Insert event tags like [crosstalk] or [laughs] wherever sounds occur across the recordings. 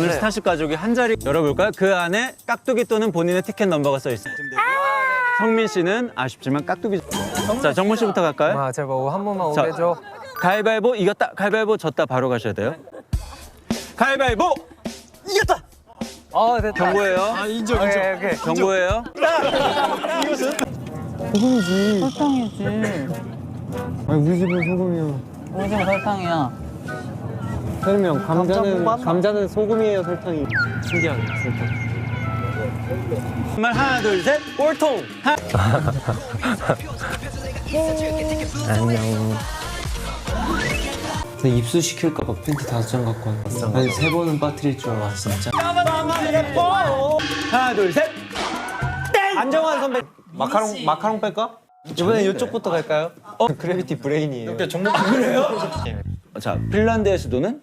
오늘 스타쉽 가족이 한 자리 열어볼까요? 그 안에 깍두기 또는 본인의 티켓 넘버가 써 있어요. 성민 씨는 아쉽지만 깍두기. 자, 정문 씨부터 갈까요? 아 제발 한 번만 자. 오게 해줘. 가위바위보 이겼다. 가위바위보 졌다. 바로 가셔야 돼요. 가위바위보 이겼다. 어 됐다. 경고예요. 아 인정 인정. 오케이 오케이. 경고예요. 설탕이지. 아니 우리 집은 소금이야. 우리 집 설탕이야. 설명 감자는 감자는 소금이에요 설탕이. 신기하네 진짜. 정말 하나 둘 셋. 꼴통. 하. 안녕. 나 입수 시킬까봐 팬티 다섯 장 갖고 왔어. 아니 세 번은 빠뜨릴 줄 알아 진짜. 하나 둘 셋. 안정환 선배 마카롱 마카롱 뺄까? 이번엔 이쪽부터 갈까요? 어 [laughs] 그래비티 브레인이에요. 이렇게 종목 그래요? 자, 핀란드의 수도는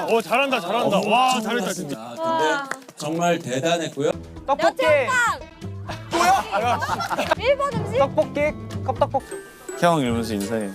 어 잘한다 잘한다 와 잘했다 진짜 와. 정말 대단했고요. 떡볶이. 여태우빵. 뭐야? 일본 음식? 떡볶이. 컵떡볶이. 형 이러면서 인사해